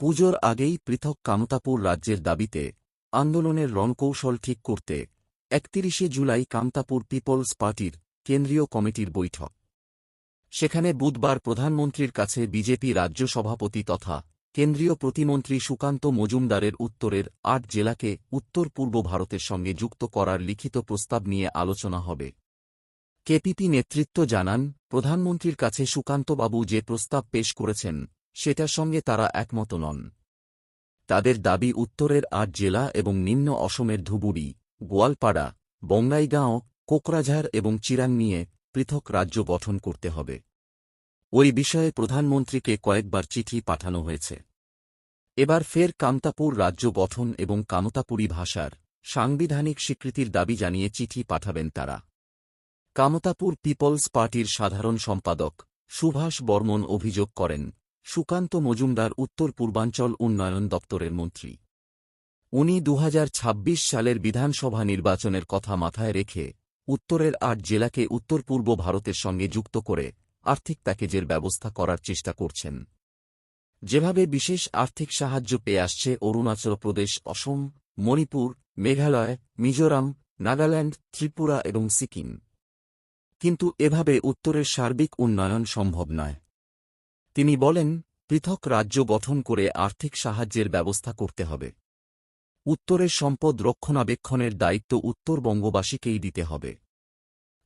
পুজোর আগেই পৃথক কামতাপুর রাজ্যের দাবিতে আন্দোলনের রণকৌশল ঠিক করতে একতিরিশে জুলাই কামতাপুর পিপলস পার্টির কেন্দ্রীয় কমিটির বৈঠক। সেখানে বুধবার প্রধানমন্ত্রীর কাছে বিজেপি রাজ্য সভাপতি তথা কেন্দ্রীয় প্রতিমন্ত্রী সুকান্ত মজুমদারের উত্তরের আট জেলাকে উত্তর পূর্ব ভারতের সঙ্গে যুক্ত করার লিখিত প্রস্তাব নিয়ে আলোচনা হবে। কেপিপি নেতৃত্ব জানান, প্রধানমন্ত্রীর কাছে সুকান্তবাবু যে প্রস্তাব পেশ করেছেন সেটার সঙ্গে তারা একমত নন। তাদের দাবি উত্তরের আট জেলা এবং নিম্ন অসমের ধুবুরি, গোয়ালপাড়া, বঙ্গাইগাঁও, কোকরাঝাড় এবং চিরাং নিয়ে পৃথক রাজ্য গঠন করতে হবে। ওই বিষয়ে প্রধানমন্ত্রীকে কয়েকবার চিঠি পাঠানো হয়েছে। এবার ফের কামতাপুর রাজ্য গঠন এবং কামতাপুরী ভাষার সাংবিধানিক স্বীকৃতির দাবি জানিয়ে চিঠি পাঠাবেন তারা। কামতাপুর পিপলস পার্টির সাধারণ সম্পাদক সুভাষ বর্মন অভিযোগ করেন সুকান্ত মজুমদার উত্তর পূর্বাঞ্চল উন্নয়ন দপ্তরের মন্ত্রী। উনি দু হাজার ছাব্বিশ সালের বিধানসভা নির্বাচনের কথা মাথায় রেখে উত্তরের আট জেলাকে উত্তর পূর্ব ভারতের সঙ্গে যুক্ত করে আর্থিক প্যাকেজের ব্যবস্থা করার চেষ্টা করছেন। যেভাবে বিশেষ আর্থিক সাহায্য পেয়ে আসছে অরুণাচল প্রদেশ, অসম, মণিপুর, মেঘালয়, মিজোরাম, নাগাল্যান্ড, ত্রিপুরা এবং সিকিম। কিন্তু এভাবে উত্তরের সার্বিক উন্নয়ন সম্ভব নয়। তিনি বলেন, পৃথক রাজ্য গঠন করে আর্থিক সাহায্যের ব্যবস্থা করতে হবে। উত্তরের সম্পদ রক্ষণাবেক্ষণের দায়িত্ব উত্তরবঙ্গবাসীকেই দিতে হবে।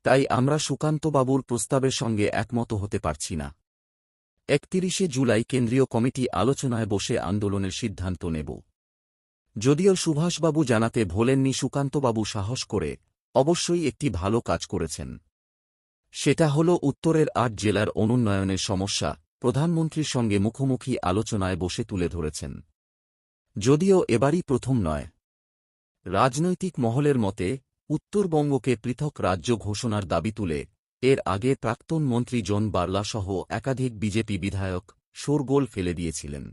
তাই আমরা সুকান্তবাবুর প্রস্তাবের সঙ্গে একমত হতে পারছি না। একতিরিশে জুলাই কেন্দ্রীয় কমিটি আলোচনায় বসে আন্দোলনের সিদ্ধান্ত নেব। যদিও সুভাষবাবু জানাতে ভোলেননি, সুকান্তবাবু সাহস করে অবশ্যই একটি ভালো কাজ করেছেন। সেটা হল উত্তরের আট জেলার অনুন্নয়নের সমস্যা প্রধানমন্ত্রীর সঙ্গে মুখোমুখি আলোচনায় বসে তুলে ধরেছেন। যদিও এবারই প্রথম নয়। রাজনৈতিক মহলের মতে, উত্তরবঙ্গকে পৃথক রাজ্য ঘোষণার দাবি তুলে, এর আগে প্রাক্তন মন্ত্রী জন বার্লা সহ একাধিক বিজেপি বিধায়ক শোরগোল ফেলে দিয়েছিলেন।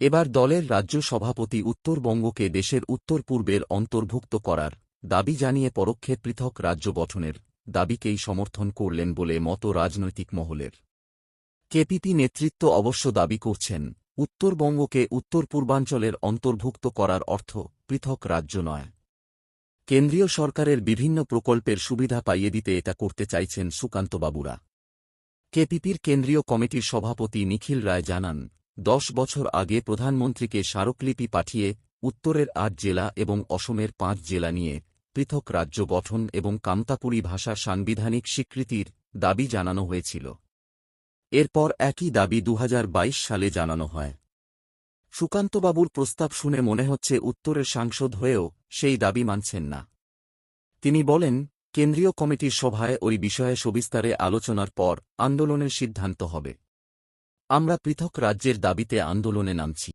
এবার দলের রাজ্য সভাপতি উত্তরবঙ্গকে দেশের উত্তর পূর্বের অন্তর্ভুক্ত করার দাবি জানিয়ে পরোক্ষে পৃথক রাজ্য গঠনের দাবিকেই সমর্থন করলেন বলে মত রাজনৈতিক মহলের। কেপিপি নেতৃত্ব অবশ্য দাবি করছেন, উত্তরবঙ্গকে উত্তর পূর্বাঞ্চলের অন্তর্ভুক্ত করার অর্থ পৃথক রাজ্য নয়। কেন্দ্রীয় সরকারের বিভিন্ন প্রকল্পের সুবিধা পাইয়ে দিতে এটা করতে চাইছেন সুকান্তবাবুরা। কেপিপির কেন্দ্রীয় কমিটির সভাপতি নিখিল রায় জানান, দশ বছর আগে প্রধানমন্ত্রীকে স্মারকলিপি পাঠিয়ে উত্তরের আট জেলা এবং অসমের পাঁচ জেলা নিয়ে পৃথক রাজ্য গঠন এবং কামতাপুরী ভাষা সাংবিধানিক স্বীকৃতির দাবি জানানো হয়েছিল। এরপর একই দাবি দু হাজার বাইশ সালে জানানো হয়। সুকান্তবাবুর প্রস্তাব শুনে মনে হচ্ছে উত্তরের সাংসদ হয়েও সেই দাবি মানছেন না। তিনি বলেন, কেন্দ্রীয় কমিটির সভায় ওই বিষয়ে সবিস্তারে আলোচনার পর আন্দোলনের সিদ্ধান্ত হবে। আমরা পৃথক রাজ্যের দাবিতে আন্দোলনে নামছি।